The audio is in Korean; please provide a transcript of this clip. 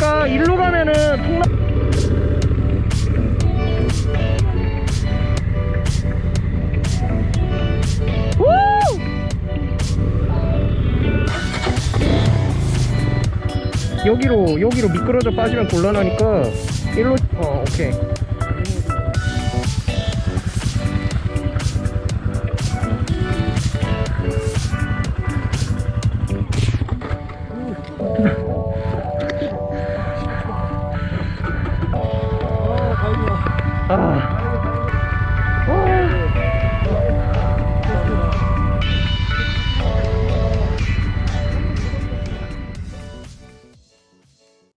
아 일로 가면은 우! 여기로 여기로 미끄러져 빠지면 곤란하니까 일로 어 오케이 啊。